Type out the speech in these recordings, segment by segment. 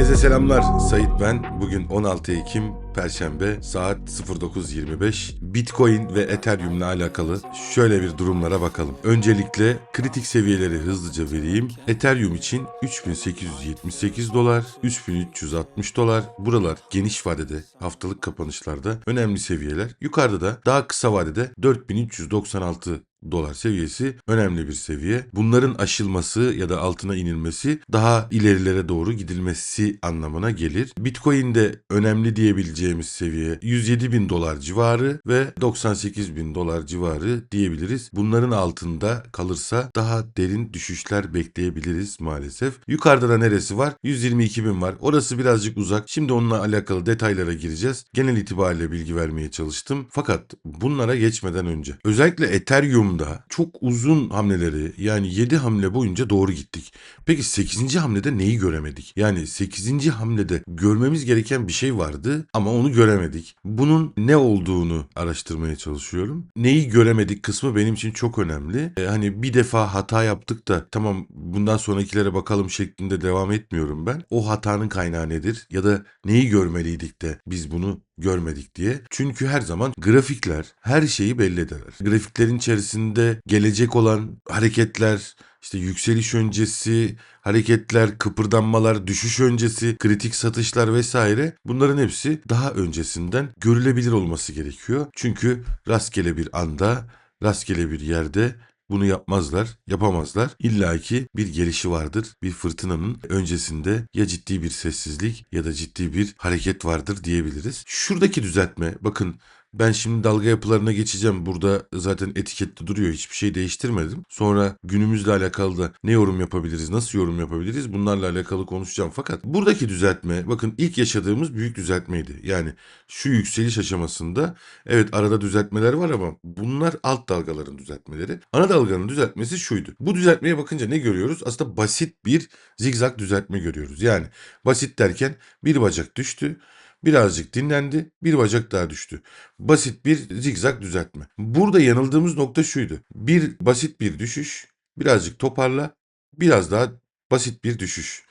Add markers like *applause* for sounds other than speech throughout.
Herkese selamlar. Sait ben. Bugün 16 Ekim Perşembe saat 09.25. Bitcoin ve Ethereum ile alakalı şöyle bir durumlara bakalım. Öncelikle kritik seviyeleri hızlıca vereyim. Ethereum için 3878 dolar, 3360 dolar. Buralar geniş vadede haftalık kapanışlarda önemli seviyeler. Yukarıda da daha kısa vadede 4396 dolar seviyesi önemli bir seviye. Bunların aşılması ya da altına inilmesi daha ilerilere doğru gidilmesi anlamına gelir. Bitcoin'de önemli diyebileceğimiz seviye 107 bin dolar civarı ve 98 bin dolar civarı diyebiliriz. Bunların altında kalırsa daha derin düşüşler bekleyebiliriz maalesef. Yukarıda da neresi var? 122 bin var. Orası birazcık uzak. Şimdi onunla alakalı detaylara gireceğiz. Genel itibariyle bilgi vermeye çalıştım. Fakat bunlara geçmeden önce özellikle Ethereum da çok uzun hamleleri yani 7 hamle boyunca doğru gittik. Peki 8. hamlede neyi göremedik? Yani 8. hamlede görmemiz gereken bir şey vardı ama onu göremedik. Bunun ne olduğunu araştırmaya çalışıyorum. Neyi göremedik kısmı benim için çok önemli. E, hani bir defa hata yaptık da tamam bundan sonrakilere bakalım şeklinde devam etmiyorum ben. O hatanın kaynağı nedir? Ya da neyi görmeliydik de biz bunu görmedik diye. Çünkü her zaman grafikler her şeyi belli ederler. Grafiklerin içerisinde gelecek olan hareketler, işte yükseliş öncesi, hareketler, kıpırdanmalar, düşüş öncesi, kritik satışlar vesaire bunların hepsi daha öncesinden görülebilir olması gerekiyor. Çünkü rastgele bir anda, rastgele bir yerde bunu yapmazlar, yapamazlar. İlla ki bir gelişi vardır. Bir fırtınanın öncesinde ya ciddi bir sessizlik ya da ciddi bir hareket vardır diyebiliriz. Şuradaki düzeltme bakın ben şimdi dalga yapılarına geçeceğim. Burada zaten etikette duruyor. Hiçbir şey değiştirmedim. Sonra günümüzle alakalı da ne yorum yapabiliriz, nasıl yorum yapabiliriz bunlarla alakalı konuşacağım. Fakat buradaki düzeltme bakın ilk yaşadığımız büyük düzeltmeydi. Yani şu yükseliş aşamasında evet arada düzeltmeler var ama bunlar alt dalgaların düzeltmeleri. Ana dalganın düzeltmesi şuydu. Bu düzeltmeye bakınca ne görüyoruz? Aslında basit bir zigzag düzeltme görüyoruz. Yani basit derken bir bacak düştü. Birazcık dinlendi, bir bacak daha düştü. Basit bir zigzag düzeltme. Burada yanıldığımız nokta şuydu. Bir basit bir düşüş, birazcık toparla, biraz daha basit bir düşüş.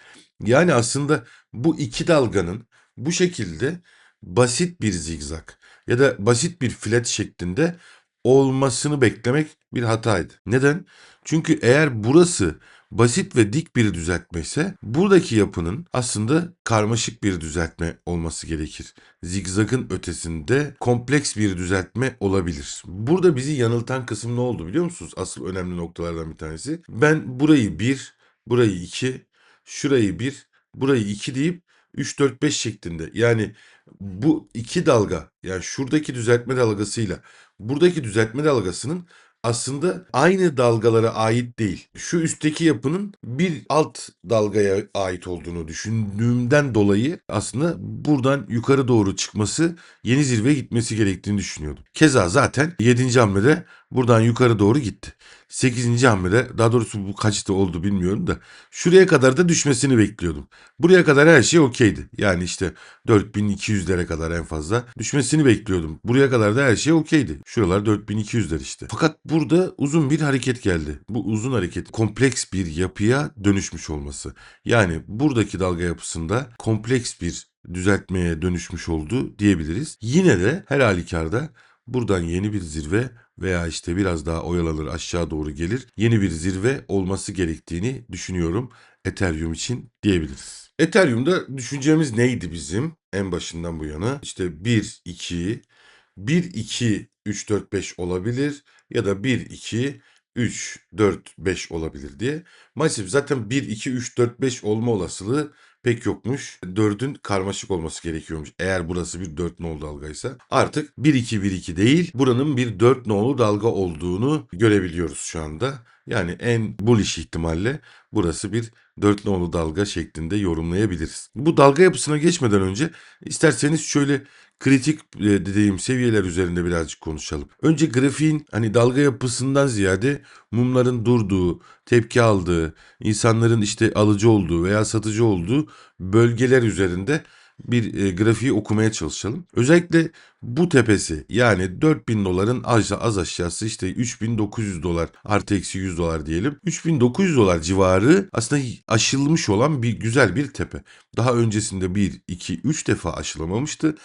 Yani aslında bu iki dalganın bu şekilde basit bir zigzag ya da basit bir flat şeklinde olmasını beklemek bir hataydı. Neden? Çünkü eğer burası basit ve dik bir düzeltme ise buradaki yapının aslında karmaşık bir düzeltme olması gerekir. Zigzagın ötesinde kompleks bir düzeltme olabilir. Burada bizi yanıltan kısım ne oldu biliyor musunuz? Asıl önemli noktalardan bir tanesi. Ben burayı 1, burayı 2, şurayı 1, burayı 2 deyip 3, 4, 5 şeklinde. Yani bu iki dalga yani şuradaki düzeltme dalgasıyla buradaki düzeltme dalgasının aslında aynı dalgalara ait değil. Şu üstteki yapının bir alt dalgaya ait olduğunu düşündüğümden dolayı aslında buradan yukarı doğru çıkması yeni zirveye gitmesi gerektiğini düşünüyordum. Keza zaten 7. hamlede buradan yukarı doğru gitti. 8. hamlede daha doğrusu bu kaçta oldu bilmiyorum da şuraya kadar da düşmesini bekliyordum. Buraya kadar her şey okeydi. Yani işte 4200'lere kadar en fazla düşmesini bekliyordum. Buraya kadar da her şey okeydi. Şuralar 4200'ler işte. Fakat burada uzun bir hareket geldi. Bu uzun hareket kompleks bir yapıya dönüşmüş olması. Yani buradaki dalga yapısında kompleks bir düzeltmeye dönüşmüş oldu diyebiliriz. Yine de her halükarda buradan yeni bir zirve veya işte biraz daha oyalanır aşağı doğru gelir yeni bir zirve olması gerektiğini düşünüyorum Ethereum için diyebiliriz. Ethereum'da düşüncemiz neydi bizim en başından bu yana? İşte 1, 2, 1, 2, 3, 4, 5 olabilir ya da 1, 2, 3, 4, 5 olabilir diye. Maalesef zaten 1, 2, 3, 4, 5 olma olasılığı pek yokmuş. 4'ün karmaşık olması gerekiyormuş. Eğer burası bir 4 nolu dalgaysa. Artık 1-2-1-2 değil buranın bir 4 nolu dalga olduğunu görebiliyoruz şu anda. Yani en bullish ihtimalle burası bir 4 nolu dalga şeklinde yorumlayabiliriz. Bu dalga yapısına geçmeden önce isterseniz şöyle kritik e, dediğim seviyeler üzerinde birazcık konuşalım. Önce grafiğin hani dalga yapısından ziyade mumların durduğu, tepki aldığı, insanların işte alıcı olduğu veya satıcı olduğu bölgeler üzerinde bir e, grafiği okumaya çalışalım. Özellikle bu tepesi yani 4000 doların az, az aşağısı işte 3900 dolar artı eksi 100 dolar diyelim. 3900 dolar civarı aslında aşılmış olan bir güzel bir tepe. Daha öncesinde 1, 2, 3 defa aşılamamıştı.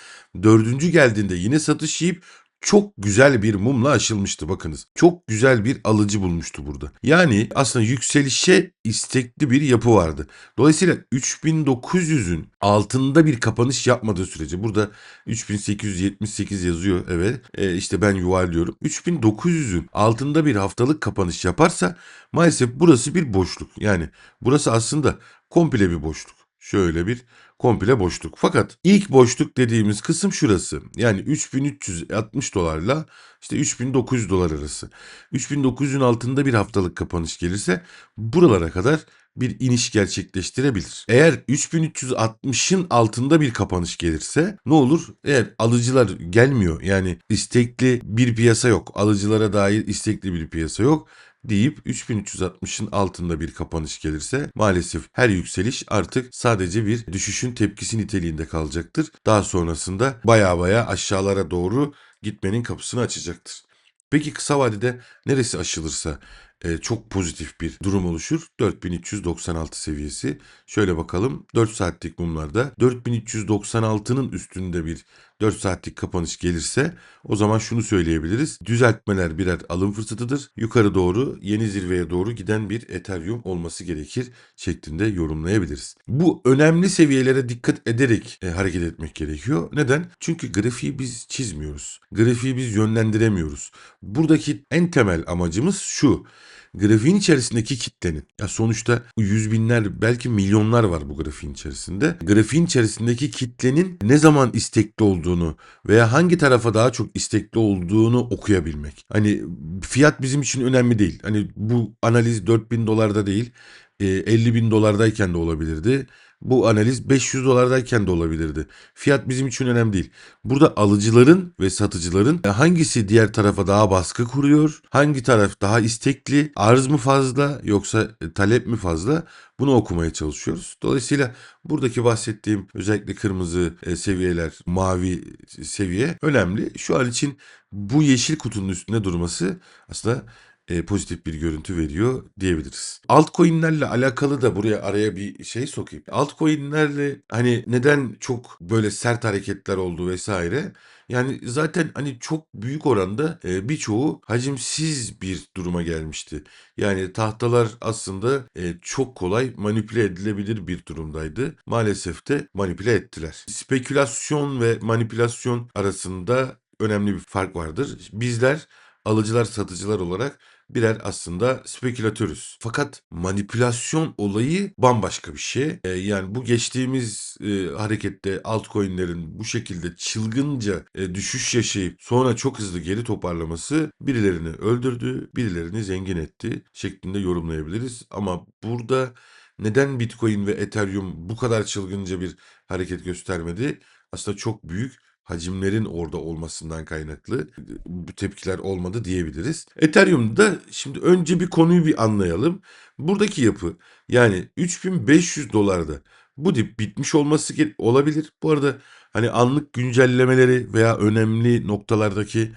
Dördüncü geldiğinde yine satış yiyip çok güzel bir mumla aşılmıştı bakınız. Çok güzel bir alıcı bulmuştu burada. Yani aslında yükselişe istekli bir yapı vardı. Dolayısıyla 3900'ün altında bir kapanış yapmadığı sürece burada 3878 yazıyor evet e, işte ben yuvarlıyorum. 3900'ün altında bir haftalık kapanış yaparsa maalesef burası bir boşluk. Yani burası aslında komple bir boşluk. Şöyle bir komple boşluk. Fakat ilk boşluk dediğimiz kısım şurası. Yani 3360 dolarla işte 3900 dolar arası. 3900'ün altında bir haftalık kapanış gelirse buralara kadar bir iniş gerçekleştirebilir. Eğer 3360'ın altında bir kapanış gelirse ne olur? Eğer alıcılar gelmiyor yani istekli bir piyasa yok. Alıcılara dair istekli bir piyasa yok deyip 3360'ın altında bir kapanış gelirse maalesef her yükseliş artık sadece bir düşüşün tepkisi niteliğinde kalacaktır. Daha sonrasında baya baya aşağılara doğru gitmenin kapısını açacaktır. Peki kısa vadede neresi aşılırsa e, çok pozitif bir durum oluşur. 4396 seviyesi. Şöyle bakalım 4 saatlik mumlarda 4396'nın üstünde bir 4 saatlik kapanış gelirse o zaman şunu söyleyebiliriz. Düzeltmeler birer alım fırsatıdır. Yukarı doğru yeni zirveye doğru giden bir Ethereum olması gerekir şeklinde yorumlayabiliriz. Bu önemli seviyelere dikkat ederek e, hareket etmek gerekiyor. Neden? Çünkü grafiği biz çizmiyoruz. Grafiği biz yönlendiremiyoruz. Buradaki en temel amacımız şu grafiğin içerisindeki kitlenin ya sonuçta yüz binler belki milyonlar var bu grafiğin içerisinde. Grafiğin içerisindeki kitlenin ne zaman istekli olduğunu veya hangi tarafa daha çok istekli olduğunu okuyabilmek. Hani fiyat bizim için önemli değil. Hani bu analiz 4000 dolarda değil 50 bin dolardayken de olabilirdi. Bu analiz 500 dolardayken de olabilirdi. Fiyat bizim için önemli değil. Burada alıcıların ve satıcıların hangisi diğer tarafa daha baskı kuruyor? Hangi taraf daha istekli? Arz mı fazla yoksa talep mi fazla? Bunu okumaya çalışıyoruz. Dolayısıyla buradaki bahsettiğim özellikle kırmızı e, seviyeler, mavi seviye önemli. Şu an için bu yeşil kutunun üstünde durması aslında e, pozitif bir görüntü veriyor diyebiliriz. Altcoin'lerle alakalı da buraya araya bir şey sokayım. Altcoin'lerle hani neden çok böyle sert hareketler oldu vesaire. Yani zaten hani çok büyük oranda e, birçoğu hacimsiz bir duruma gelmişti. Yani tahtalar aslında e, çok kolay manipüle edilebilir bir durumdaydı. Maalesef de manipüle ettiler. Spekülasyon ve manipülasyon arasında önemli bir fark vardır. Bizler alıcılar satıcılar olarak birer aslında spekülatörüz. Fakat manipülasyon olayı bambaşka bir şey. Ee, yani bu geçtiğimiz e, harekette altcoin'lerin bu şekilde çılgınca e, düşüş yaşayıp sonra çok hızlı geri toparlaması birilerini öldürdü, birilerini zengin etti şeklinde yorumlayabiliriz. Ama burada neden Bitcoin ve Ethereum bu kadar çılgınca bir hareket göstermedi? Aslında çok büyük hacimlerin orada olmasından kaynaklı bu tepkiler olmadı diyebiliriz. Ethereum'da şimdi önce bir konuyu bir anlayalım. Buradaki yapı yani 3500 dolarda bu dip bitmiş olması olabilir. Bu arada hani anlık güncellemeleri veya önemli noktalardaki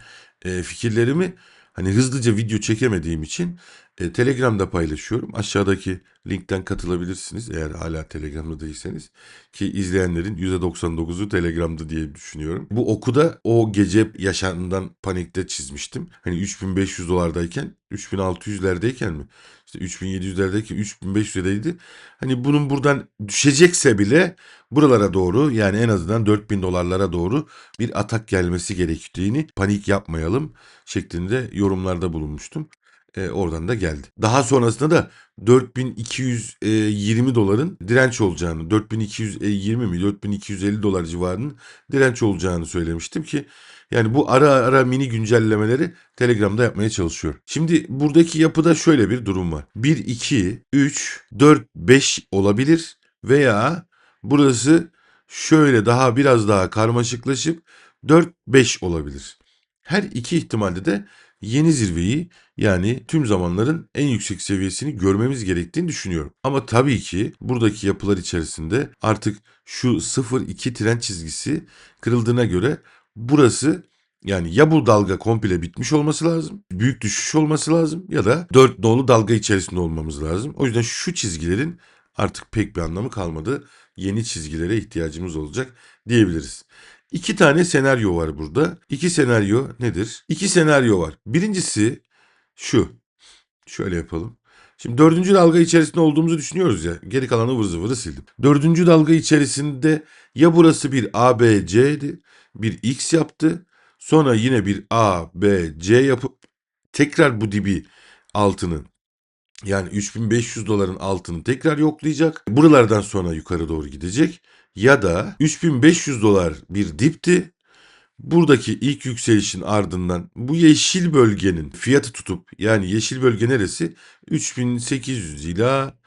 e, fikirlerimi hani hızlıca video çekemediğim için e, Telegram'da paylaşıyorum. Aşağıdaki linkten katılabilirsiniz eğer hala Telegram'da değilseniz. Ki izleyenlerin %99'u Telegram'da diye düşünüyorum. Bu oku da o gece yaşandığından panikte çizmiştim. Hani 3500 dolardayken 3600'lerdeyken mi? İşte 3700'lerdeyken 3500'lerdeydi. Hani bunun buradan düşecekse bile buralara doğru yani en azından 4000 dolarlara doğru bir atak gelmesi gerektiğini panik yapmayalım şeklinde yorumlarda bulunmuştum e, oradan da geldi. Daha sonrasında da 4220 doların direnç olacağını, 4220 mi 4250 dolar civarının direnç olacağını söylemiştim ki yani bu ara ara mini güncellemeleri Telegram'da yapmaya çalışıyor. Şimdi buradaki yapıda şöyle bir durum var. 1, 2, 3, 4, 5 olabilir veya burası şöyle daha biraz daha karmaşıklaşıp 4, 5 olabilir. Her iki ihtimalde de yeni zirveyi yani tüm zamanların en yüksek seviyesini görmemiz gerektiğini düşünüyorum. Ama tabii ki buradaki yapılar içerisinde artık şu 0-2 trend çizgisi kırıldığına göre burası yani ya bu dalga komple bitmiş olması lazım, büyük düşüş olması lazım ya da 4 nolu dalga içerisinde olmamız lazım. O yüzden şu çizgilerin artık pek bir anlamı kalmadı. Yeni çizgilere ihtiyacımız olacak diyebiliriz. İki tane senaryo var burada. İki senaryo nedir? İki senaryo var. Birincisi şu. Şöyle yapalım. Şimdi dördüncü dalga içerisinde olduğumuzu düşünüyoruz ya. Geri kalanı ıvır zıvırı sildim. Dördüncü dalga içerisinde ya burası bir A, B, C'di. Bir X yaptı. Sonra yine bir A, B, C yapıp tekrar bu dibi altını yani 3500 doların altını tekrar yoklayacak. Buralardan sonra yukarı doğru gidecek. Ya da 3500 dolar bir dipti. Buradaki ilk yükselişin ardından bu yeşil bölgenin fiyatı tutup yani yeşil bölge neresi? 3800 ila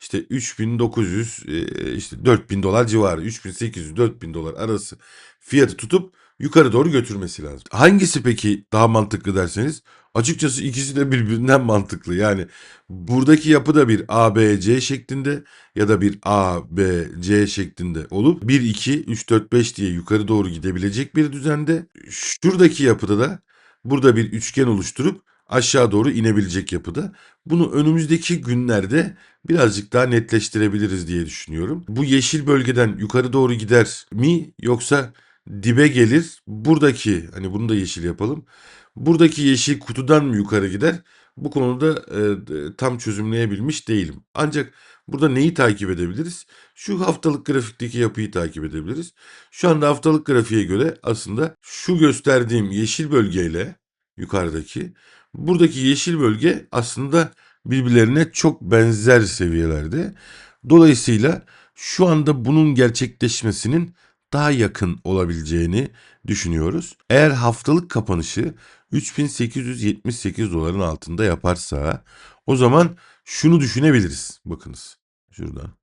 işte 3900 e, işte 4000 dolar civarı 3800 4000 dolar arası fiyatı tutup yukarı doğru götürmesi lazım. Hangisi peki daha mantıklı derseniz açıkçası ikisi de birbirinden mantıklı. Yani buradaki yapı da bir A, B, C şeklinde ya da bir A, B, C şeklinde olup 1, 2, 3, 4, 5 diye yukarı doğru gidebilecek bir düzende. Şuradaki yapıda da burada bir üçgen oluşturup aşağı doğru inebilecek yapıda. Bunu önümüzdeki günlerde birazcık daha netleştirebiliriz diye düşünüyorum. Bu yeşil bölgeden yukarı doğru gider mi yoksa dibe gelir? Buradaki hani bunu da yeşil yapalım. Buradaki yeşil kutudan mı yukarı gider? Bu konuda e, tam çözümleyebilmiş değilim. Ancak burada neyi takip edebiliriz? Şu haftalık grafikteki yapıyı takip edebiliriz. Şu anda haftalık grafiğe göre aslında şu gösterdiğim yeşil bölgeyle yukarıdaki buradaki yeşil bölge aslında birbirlerine çok benzer seviyelerde. Dolayısıyla şu anda bunun gerçekleşmesinin daha yakın olabileceğini düşünüyoruz. Eğer haftalık kapanışı 3878 doların altında yaparsa o zaman şunu düşünebiliriz. Bakınız şuradan.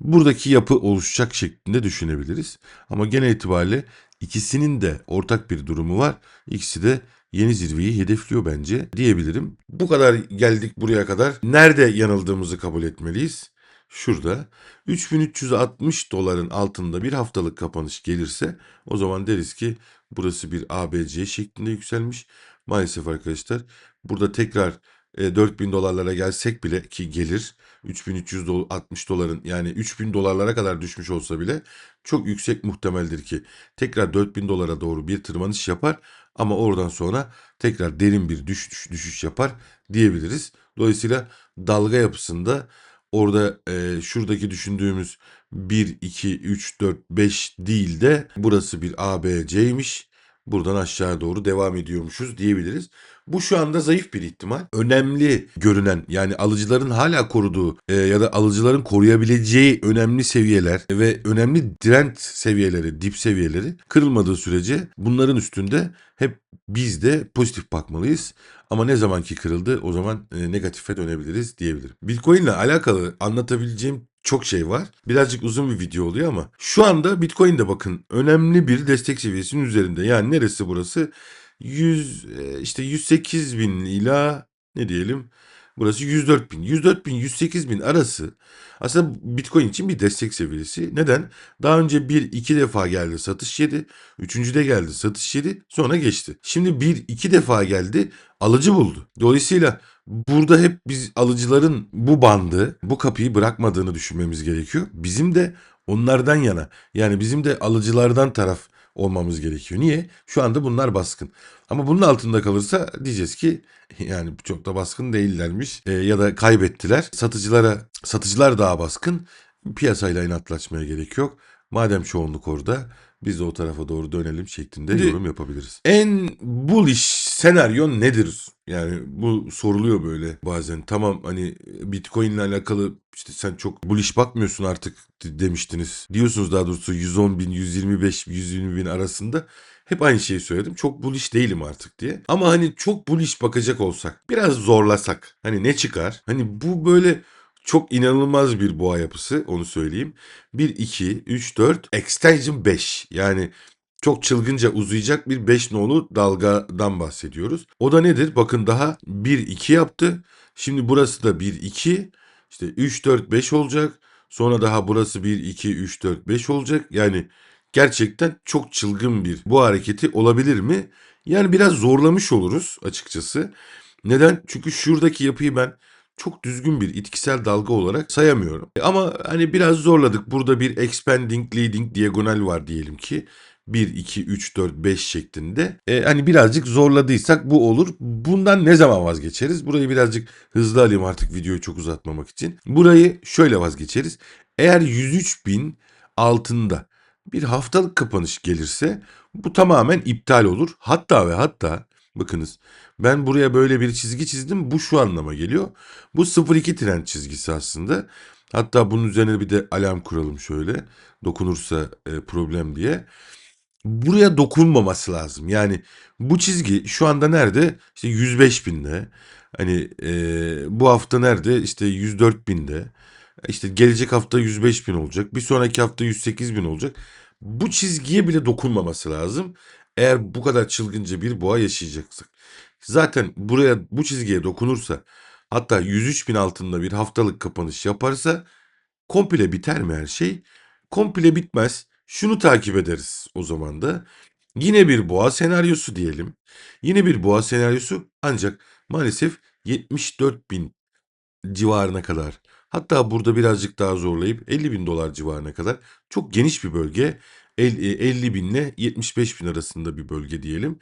Buradaki yapı oluşacak şeklinde düşünebiliriz. Ama genel itibariyle ikisinin de ortak bir durumu var. İkisi de yeni zirveyi hedefliyor bence diyebilirim. Bu kadar geldik buraya kadar. Nerede yanıldığımızı kabul etmeliyiz? Şurada 3360 doların altında bir haftalık kapanış gelirse o zaman deriz ki burası bir ABC şeklinde yükselmiş. Maalesef arkadaşlar burada tekrar e, 4000 dolarlara gelsek bile ki gelir 3360 doların yani 3000 dolarlara kadar düşmüş olsa bile çok yüksek muhtemeldir ki tekrar 4000 dolara doğru bir tırmanış yapar ama oradan sonra tekrar derin bir düşüş, düşüş yapar diyebiliriz. Dolayısıyla dalga yapısında orada e, şuradaki düşündüğümüz 1, 2, 3, 4, 5 değil de burası bir ABC'ymiş. Buradan aşağı doğru devam ediyormuşuz diyebiliriz. Bu şu anda zayıf bir ihtimal. Önemli görünen yani alıcıların hala koruduğu e, ya da alıcıların koruyabileceği önemli seviyeler ve önemli trend seviyeleri, dip seviyeleri kırılmadığı sürece bunların üstünde hep biz de pozitif bakmalıyız. Ama ne zamanki kırıldı o zaman e, negatife dönebiliriz diyebilirim. Bitcoin ile alakalı anlatabileceğim çok şey var. Birazcık uzun bir video oluyor ama şu anda Bitcoin'de bakın önemli bir destek seviyesinin üzerinde. Yani neresi burası? 100 e, işte 108 bin ila ne diyelim burası 104 bin. 104 bin 108 bin arası aslında Bitcoin için bir destek seviyesi. Neden? Daha önce bir iki defa geldi satış yedi. Üçüncüde geldi satış yedi. Sonra geçti. Şimdi bir iki defa geldi alıcı buldu. Dolayısıyla burada hep biz alıcıların bu bandı, bu kapıyı bırakmadığını düşünmemiz gerekiyor. Bizim de onlardan yana yani bizim de alıcılardan taraf olmamız gerekiyor. Niye? Şu anda bunlar baskın. Ama bunun altında kalırsa diyeceğiz ki *laughs* yani çok da baskın değillermiş e, ya da kaybettiler. Satıcılara satıcılar daha baskın. Piyasayla inatlaşmaya gerek yok. Madem çoğunluk orada biz de o tarafa doğru dönelim şeklinde Şimdi, yorum yapabiliriz. En bullish senaryo nedir? Yani bu soruluyor böyle bazen. Tamam hani Bitcoin ile alakalı işte sen çok bullish bakmıyorsun artık demiştiniz. Diyorsunuz daha doğrusu 110 bin, 125, 120 bin arasında. Hep aynı şeyi söyledim. Çok bullish değilim artık diye. Ama hani çok bullish bakacak olsak, biraz zorlasak. Hani ne çıkar? Hani bu böyle çok inanılmaz bir boğa yapısı onu söyleyeyim. 1, 2, 3, 4, extension 5. Yani çok çılgınca uzayacak bir 5 nolu dalgadan bahsediyoruz. O da nedir? Bakın daha 1-2 yaptı. Şimdi burası da 1-2. İşte 3-4-5 olacak. Sonra daha burası 1-2-3-4-5 olacak. Yani gerçekten çok çılgın bir bu hareketi olabilir mi? Yani biraz zorlamış oluruz açıkçası. Neden? Çünkü şuradaki yapıyı ben çok düzgün bir itkisel dalga olarak sayamıyorum. Ama hani biraz zorladık. Burada bir expanding leading diagonal var diyelim ki. 1, 2, 3, 4, 5 şeklinde. E, hani birazcık zorladıysak bu olur. Bundan ne zaman vazgeçeriz? Burayı birazcık hızlı alayım artık videoyu çok uzatmamak için. Burayı şöyle vazgeçeriz. Eğer 103 bin altında bir haftalık kapanış gelirse bu tamamen iptal olur. Hatta ve hatta bakınız ben buraya böyle bir çizgi çizdim. Bu şu anlama geliyor. Bu 0-2 trend çizgisi aslında. Hatta bunun üzerine bir de alarm kuralım şöyle. Dokunursa e, problem diye. Buraya dokunmaması lazım. Yani bu çizgi şu anda nerede? İşte 105 binde. Hani e, bu hafta nerede? İşte 104 binde. İşte gelecek hafta 105 bin olacak. Bir sonraki hafta 108 bin olacak. Bu çizgiye bile dokunmaması lazım. Eğer bu kadar çılgınca bir boğa yaşayacaksak. Zaten buraya bu çizgiye dokunursa hatta 103 bin altında bir haftalık kapanış yaparsa komple biter mi her şey? Komple bitmez. Şunu takip ederiz o zaman da. Yine bir boğa senaryosu diyelim. Yine bir boğa senaryosu ancak maalesef 74 bin civarına kadar. Hatta burada birazcık daha zorlayıp 50 bin dolar civarına kadar çok geniş bir bölge. El- e, 50 bin ile 75 bin arasında bir bölge diyelim.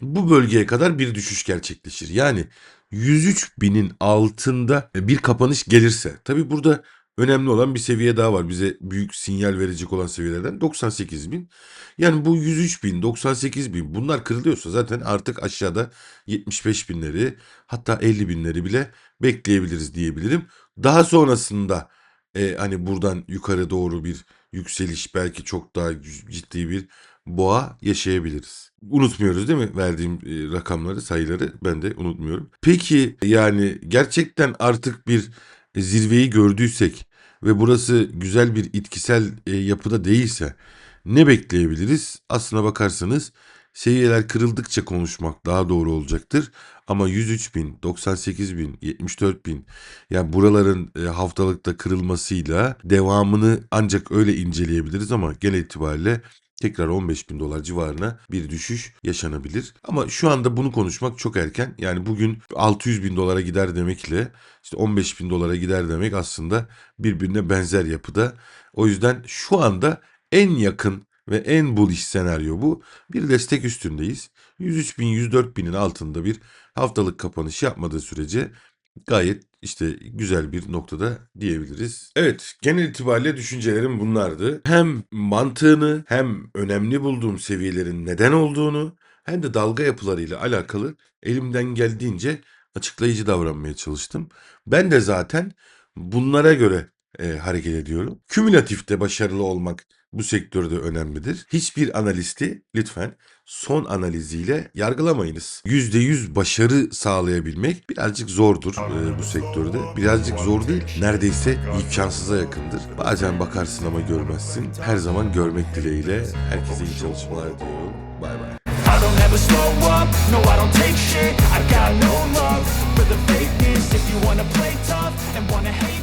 Bu bölgeye kadar bir düşüş gerçekleşir. Yani 103 binin altında bir kapanış gelirse. Tabi burada önemli olan bir seviye daha var. Bize büyük sinyal verecek olan seviyelerden 98 bin. Yani bu 103 bin, 98 bin bunlar kırılıyorsa zaten artık aşağıda 75 binleri hatta 50 binleri bile bekleyebiliriz diyebilirim. Daha sonrasında e, hani buradan yukarı doğru bir yükseliş belki çok daha ciddi bir boğa yaşayabiliriz. Unutmuyoruz değil mi verdiğim e, rakamları, sayıları ben de unutmuyorum. Peki yani gerçekten artık bir zirveyi gördüysek ve burası güzel bir itkisel e, yapıda değilse ne bekleyebiliriz? Aslına bakarsanız seviyeler kırıldıkça konuşmak daha doğru olacaktır. Ama 103 bin, 98 bin, 74 bin yani buraların e, haftalıkta kırılmasıyla devamını ancak öyle inceleyebiliriz ama genel itibariyle tekrar 15 bin dolar civarına bir düşüş yaşanabilir. Ama şu anda bunu konuşmak çok erken. Yani bugün 600 bin dolara gider demekle işte 15 bin dolara gider demek aslında birbirine benzer yapıda. O yüzden şu anda en yakın ve en bullish senaryo bu. Bir destek üstündeyiz. 103 bin 104 binin altında bir haftalık kapanış yapmadığı sürece gayet işte güzel bir noktada diyebiliriz. Evet genel itibariyle düşüncelerim bunlardı. Hem mantığını hem önemli bulduğum seviyelerin neden olduğunu hem de dalga yapılarıyla alakalı elimden geldiğince açıklayıcı davranmaya çalıştım. Ben de zaten bunlara göre e, hareket ediyorum. Kümülatifte başarılı olmak bu sektörde önemlidir. Hiçbir analisti lütfen son analiziyle yargılamayınız. %100 başarı sağlayabilmek birazcık zordur e, bu sektörde. Birazcık zor değil, neredeyse imkansıza yakındır. Bazen bakarsın ama görmezsin. Her zaman görmek dileğiyle herkese iyi çalışmalar diliyorum. Bay bay. I don't ever slow up, no I don't take shit I got no love for the fakeness If you wanna play tough and wanna hate